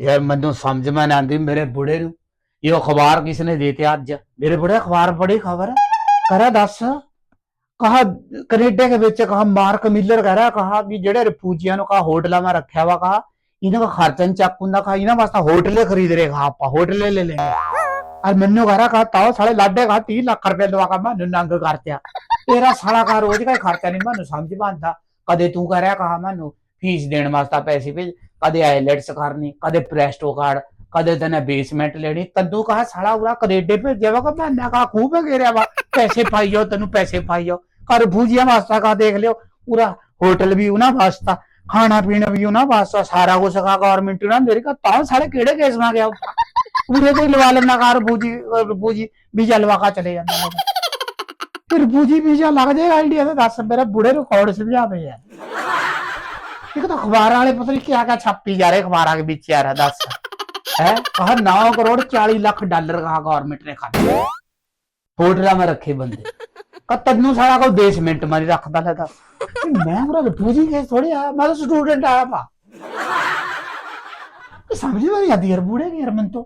ਯਾਰ ਮੈਨੂੰ ਸਮਝ ਮੈਂ ਨਾ ਆਂਦੀ ਮੇਰੇ ਬੁੜੇ ਨੂੰ। ਇਹ ਅਖਬਾਰ ਕਿਸ ਨੇ ਦੇਤੇ ਅੱਜ? ਮੇਰੇ ਬੁੜੇ ਅਖਬਾਰ ਪੜੀ ਖਬਰ? ਕਰਾ ਦੱਸ? ਕਹਾ ਕੈਨੇਡਾ ਦੇ ਵਿੱਚ ਕਹਾ ਮਾਰਕ ਮਿਲਰ ਕਹ ਰਿਹਾ, ਕਹਾ ਵੀ ਜਿਹੜੇ ਰਿਫੂਜੀਆਂ ਨੂੰ ਕਹਾ ਹੋਟਲਾਂ ਮੈਂ ਰੱਖਿਆ ਵਾ, ਕਹਾ ਇਹਨਾਂ ਦਾ ਖਰਚਾ ਨੀ ਚੱਕ ਹੁੰਦਾ, ਕਹਾ ਇਹਨਾਂ ਵਾਸਤੇ ਹੋਟਲੇ ਖਰੀਦ ਰਹੇ, ਕਹਾ ਆਪਾਂ ਹੋਟਲੇ ਲੈ ਲੈਂਗੇ ਔਰ ਮੈਨੂੰ ਕਹ ਰਿਹਾ, ਕਹਾ ਤਾਓ ਸਾਲੇ ਲਾਡੇ ਕਹਾ 30 ਲੱਖ ਰੁਪਏ ਲਵਾ ਕੇ ਮੈਨੂੰ ਨੰਗ ਕਰਤਿਆ। ਤੇਰਾ ਸਾਲਾ ਕਾ ਰੋਜ਼ ਦਾ ਹੀ ਖਰਚਾ ਨਹੀਂ ਮੈਨੂੰ ਸਮਝ ਪਾਉਂਦਾ ਕਦੇ ਤੂੰ ਕਹ ਰਿਹਾ, ਕਹਾ ਮੈਨੂੰ ਫੀਸ ਦੇਣ ਵਾਸਤੇ ਪੈਸੇ ਭੇਜ, ਕਦੇ ਆਈਲੈਟਸ ਕਰਨੀ, ਕਦੇ ਪ੍ਰੈਸਟੋ ਕਾਰਡ, ਕਦੇ ਤੈਨੇ ਬੇਸਮੈਂਟ ਲੈਣੀ, ਤੰਦੂ ਕਹਾ ਸਾਲਾ ਉਰਾ ਕੈਨੇਡੇ ਭੇਜਿਆ ਵਾ ਕਿ ਮੈਂ ਕਹਾ ਖੂਬ ਘੇਰਿਆ ਵਾ, ਪੈਸੇ ਪਾਈਓ, ਤੈਨੂੰ ਪੈਸੇ ਪਾਈਓ ਕਰ ਭੂਜੀਆ ਵਾਸਤਾ ਕਾ ਦੇਖ ਲਿਓ ਪੂਰਾ ਹੋਟਲ ਵੀ ਉਹਨਾਂ ਵਾਸਤਾ, ਖਾਣਾ ਪੀਣਾ ਵੀ ਉਹਨਾਂ ਵਾਸਤਾ, ਸਾਰਾ ਕੁਝ ਕਾ ਗਵਰਨਮੈਂਟ ਉਹਨਾਂ ਮੇਰੇ ਕਾ ਤਾਂ ਸਾਲੇ ਕਿਹੜੇ ਕੇਸ ਮਾ ਗਿਆ ਪੂਰੇ ਕੋਈ ਲਵਾ ਲੈਣਾ ਕਾਰ ਬੂਜੀ ਬੂਜੀ ਵੀਜ਼ਾ ਲਵਾ ਕੇ ਚਲੇ ਜਾਂਦਾ ਫਿਰ ਬੂਜੀ ਵੀਜ਼ਾ ਲੱਗ ਜਾਏਗਾ ਇੰਡੀਆ ਤੇ ਦੱਸ, ਮੇਰੇ ਬੁੜੇ ਰਿਕਾਰਡ ਕੌਣ ਸਮਝਾਵੇ ਯਾਰ। ਇੱਕ ਤਾਂ ਅਖਬਾਰਾਂ ਵਾਲੇ ਪਤਾ ਨਹੀਂ ਕਿਆ ਕਿਆ ਛਾਪੀ ਜਾ ਰਹੇ ਅਖਬਾਰਾਂ ਦੇ ਵਿੱਚ ਯਾਰ, ਦੱਸ। ਹੈ? ਕਹਾ 9 ਕਰੋੜ 40 ਲੱਖ ਡਾਲਰ ਕਹਾ ਗਵਰਨਮੈਂਟ ਨੇ ਖਾਤੇ ਹੋਟਲਾਂ ਮੈਂ ਰੱਖੇ ਬੰਦੇ। ਕਾ ਤੈਨੂੰ ਸਾਰਾ ਕੋ ਬੇਸਮੈਂਟ ਮਾਰੀ ਰੱਖਦਾ ਲੈ ਦੱਸ। ਮੈਂ ਮੇਰਾ ਬੂਜੀ ਕੇ ਥੋੜੇ ਆ, ਮੈਂ ਤਾਂ ਸਟੂਡੈਂਟ ਆਇਆ ਪਾ ਸਮਝ ਨਹੀਂ ਆਦੀ ਯਾਰ, ਬੂੜੇ ਯਾਰ ਮਨ ਤੋਂ।